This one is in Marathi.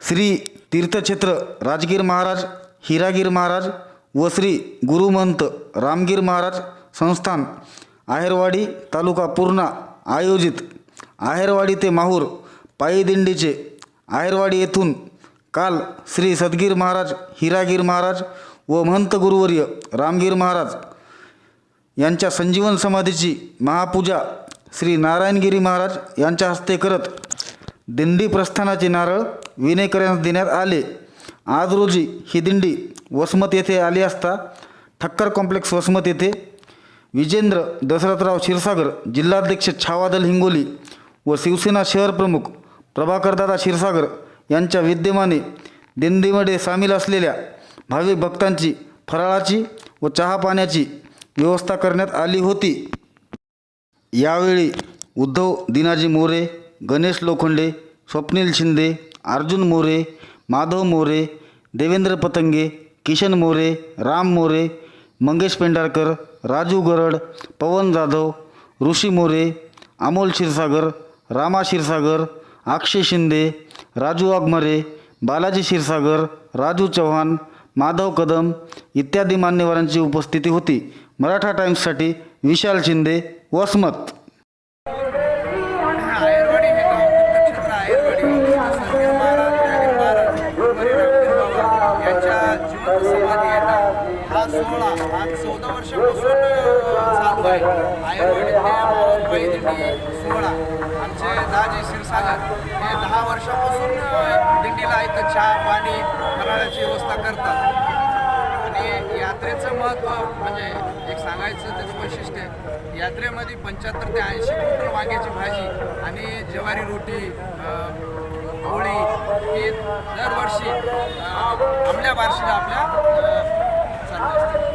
श्री तीर्थक्षेत्र राजगीर महाराज हिरागीर महाराज व श्री गुरुमंत रामगीर महाराज संस्थान आहेरवाडी तालुका पूर्णा आयोजित आहेरवाडी ते माहूर पायीदिंडीचे आहेरवाडी येथून काल श्री सदगीर महाराज हिरागीर महाराज व महंत गुरुवर्य रामगीर महाराज यांच्या संजीवन समाधीची महापूजा श्री नारायणगिरी महाराज यांच्या हस्ते करत दिंडी प्रस्थानाचे नारळ विनेकऱ्यांस देण्यात आले. आज रोजी ही दिंडी वसमत येथे आली असता ठक्कर कॉम्प्लेक्स वसमत येथे विजेंद्र दशरथराव क्षीरसागर जिल्हाध्यक्ष छावादल हिंगोली व शिवसेना शहर प्रमुख प्रभाकरदादा क्षीरसागर यांच्या विद्यमाने दिंडीमध्ये सामील असलेल्या भाविक भक्तांची फराळाची व चहा पाण्याची व्यवस्था करण्यात आली होती. यावेळी उद्धव दिनाजी मोरे गणेश लोखंडे स्वप्नील शिंदे अर्जुन मोरे माधव मोरे देवेंद्र पतंगे किशन मोरे राम मोरे मंगेश पेंढारकर राजू गरड पवन जाधव ऋषी मोरे अमोल क्षीरसागर रामा क्षीरसागर अक्षय शिंदे राजू वाघमारे बालाजी क्षीरसागर राजू चव्हाण माधव कदम इत्यादी मान्यवरांची उपस्थिती होती. मराठा टाइम्ससाठी विशाल शिंदे वसमत. समाधी येतात हा सोहळा आज चौदा वर्षापासून चालू आहे आयरवाडी ते मावळ पायदिंडी आमचे दाजी क्षीरसागर हे दहा वर्षापासून अ, दिंडीला इथं चहा पाणी फराळाची व्यवस्था करतात. आणि यात्रेचं महत्त्व म्हणजे एक सांगायचं त्याचं वैशिष्ट्य. यात्रेमध्ये पंच्याहत्तर ते ऐंशी क्विंटल वांग्याची भाजी आणि ज्वारी रोटी अ, ही दरवर्षी अ, आमल्या बार्शीला आपल्या Hallelujah.